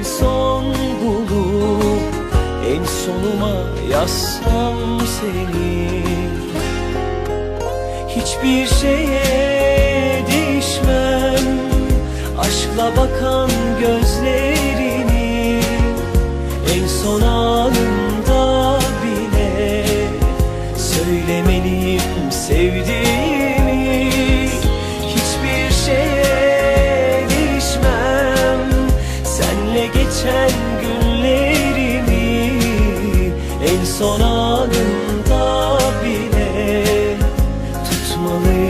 bir son bulup En sonuma yazsam seni. Hiçbir şeye değişmem Aşkla bakan geçen günlerimi En son anında bile Tutmalıyım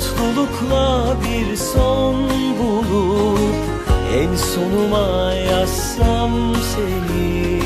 Mutlulukla bir son bulup En sonuma yazsam seni